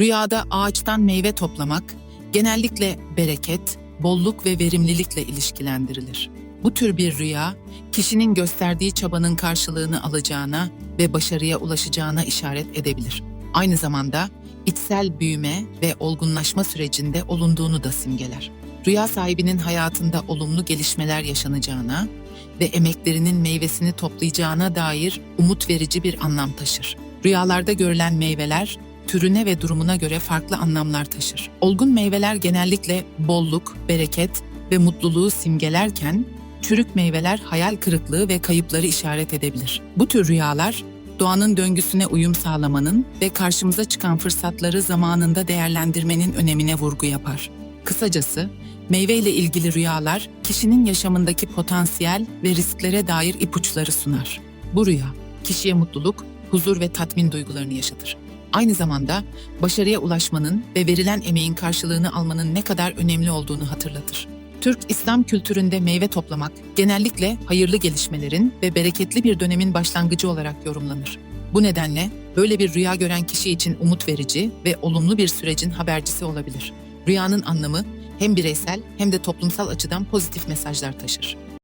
Rüyada ağaçtan meyve toplamak genellikle bereket, bolluk ve verimlilikle ilişkilendirilir. Bu tür bir rüya, kişinin gösterdiği çabanın karşılığını alacağına ve başarıya ulaşacağına işaret edebilir. Aynı zamanda içsel büyüme ve olgunlaşma sürecinde olunduğunu da simgeler. Rüya sahibinin hayatında olumlu gelişmeler yaşanacağına ve emeklerinin meyvesini toplayacağına dair umut verici bir anlam taşır. Rüyalarda görülen meyveler türüne ve durumuna göre farklı anlamlar taşır. Olgun meyveler genellikle bolluk, bereket ve mutluluğu simgelerken çürük meyveler hayal kırıklığı ve kayıpları işaret edebilir. Bu tür rüyalar doğanın döngüsüne uyum sağlamanın ve karşımıza çıkan fırsatları zamanında değerlendirmenin önemine vurgu yapar. Kısacası, meyve ile ilgili rüyalar kişinin yaşamındaki potansiyel ve risklere dair ipuçları sunar. Bu rüya, kişiye mutluluk, huzur ve tatmin duygularını yaşatır. Aynı zamanda başarıya ulaşmanın ve verilen emeğin karşılığını almanın ne kadar önemli olduğunu hatırlatır. Türk İslam kültüründe meyve toplamak genellikle hayırlı gelişmelerin ve bereketli bir dönemin başlangıcı olarak yorumlanır. Bu nedenle böyle bir rüya gören kişi için umut verici ve olumlu bir sürecin habercisi olabilir. Rüyanın anlamı hem bireysel hem de toplumsal açıdan pozitif mesajlar taşır.